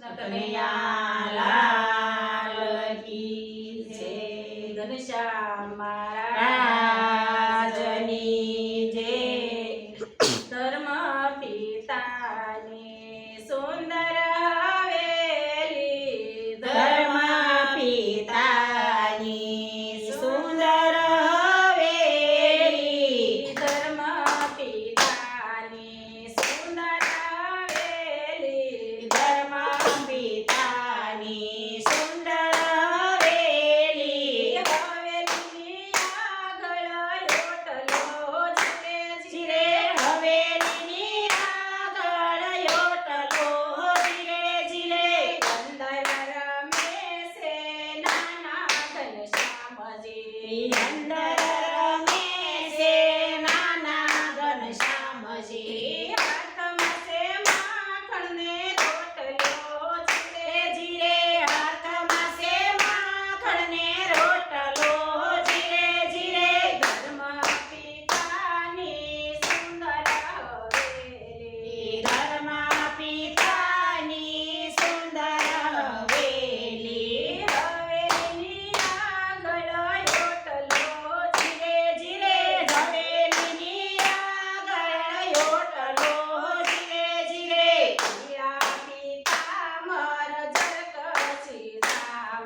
Satu.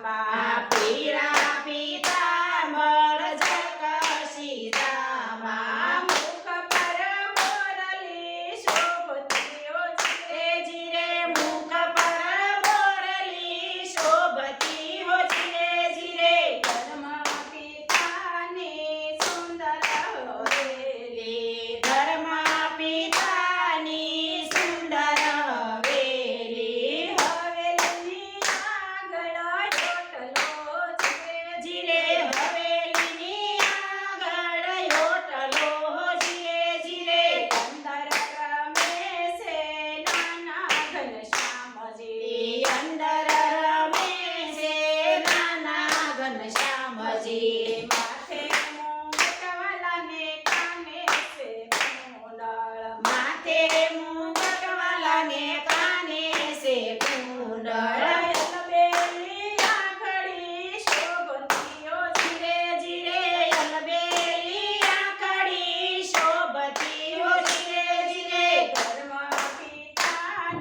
mamá, pira.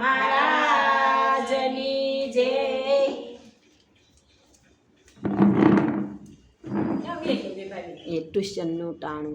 મહારાજની જય. એ ટ્યુશનનું ટાણું.